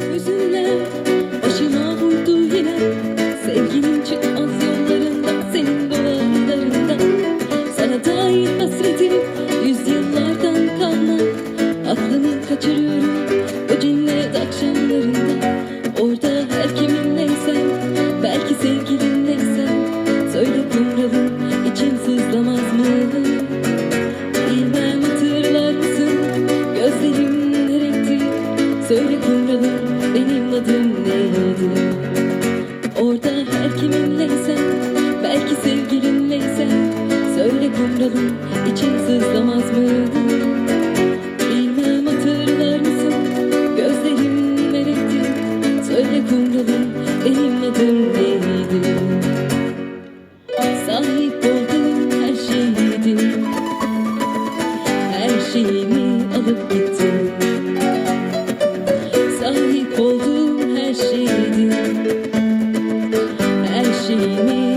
Hüzünler başıma vurdu yine. Sevginin çıkmaz yollarında Senin dolanlarında Sana hasretim Yüzyıllardan kalma. Aklımı kaçırıyorum O cinnet akşamlarında. Orada her kiminleysen Belki sevgilinleysen Söyle kumralım içim sızlamaz mı? Söyle kumralım benim adım neydi? Orada her kiminleysen Belki sevgilinleysen Söyle kumralım içim sızlamaz mı? Bilmem hatırlar mısın? Gözlerim ne renkti Söyle kumralım benim adım neydi? Sahip olduğum her şeydi. Her şeyimi alıp gittin 你。你